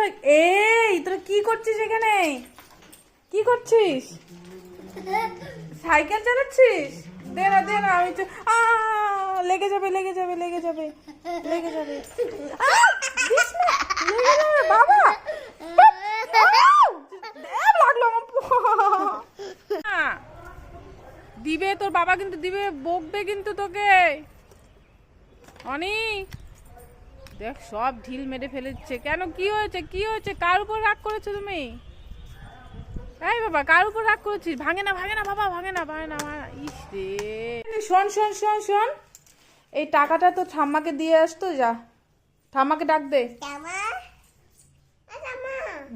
কোথায়? এই তোরা কি করছিস এখানে? কি করছিস? সাইকেল চালাচ্ছিস? দে না দে না আমি আ, লেগে যাবে লেগে যাবে লেগে যাবে লেগে যাবে। দিবে তোর বাবা কিন্তু দিবে বকবে কিন্তু তোকে। অনি দেখ সব ঢিল মেরে ফেলেছে। কেন? কি হয়েছে? কি হয়েছে? কার উপর রাগ করেছ তুমি? এই বাবা কার উপর রাগ করেছিস? ভাঙে না ভাঙে না বাবা ভাঙে না ভাঙে না। ইস রে। শোন শোন শোন শোন। এই টাকাটা তো ঠাম্মাকে দিয়ে আসতো যা। ঠাম্মাকে ডাক দে।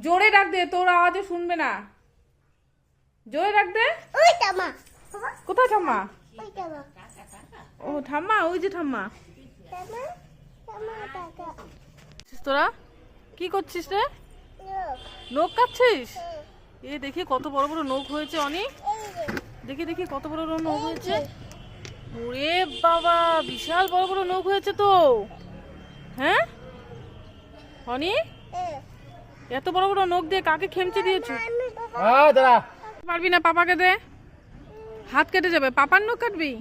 জোরে ডাক দে তোর আওয়াজে শুনবে না। জোরে ডাক দে। কোথায় ঠাম্মা? ও ঠাম্মা ওই যে ঠাম্মা? তোরা? কি করছিস রে? নখ কাটছিস? এ দেখি কত বড় বড় নখ হয়েছে অনেক দেখি দেখি কত বড় বড় নখ হয়েছে। ওরে বাবা বিশাল বড় বড় নখ হয়েছে তো। হ্যাঁ? অনি? এত বড় বড় নখ দিয়ে কাকে খেমচে দিয়েছ? হ্যাঁ পারবি না পাপাকে দে। হাত কেটে যাবে। পাপার নখ কাটবি?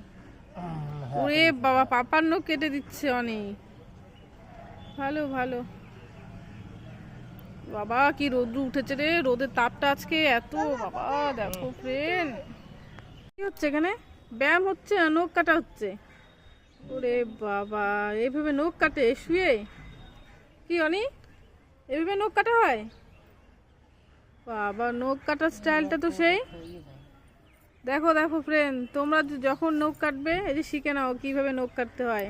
ওরে বাবা পাপার নখ কেটে দিচ্ছে অনেক ভালো ভালো। বাবা, কি রোদ্রু উঠেছে রে? রোদের তাপটা আজকে এত, বাবা, দেখো ফ্রেন্ড কি হচ্ছে এখানে? ব্যায়াম হচ্ছে নখ কাটা হচ্ছে? ওরে বাবা এইভাবে নখ কাটে শুয়ে? কি, অনি? এভাবে নখ কাটা হয়? বাবা, নখ কাটার স্টাইলটা তো সেই। দেখো দেখো ফ্রেন্ড তোমরা যখন নখ কাটবে, এই যে শিখে নাও কীভাবে নখ কাটতে হয়।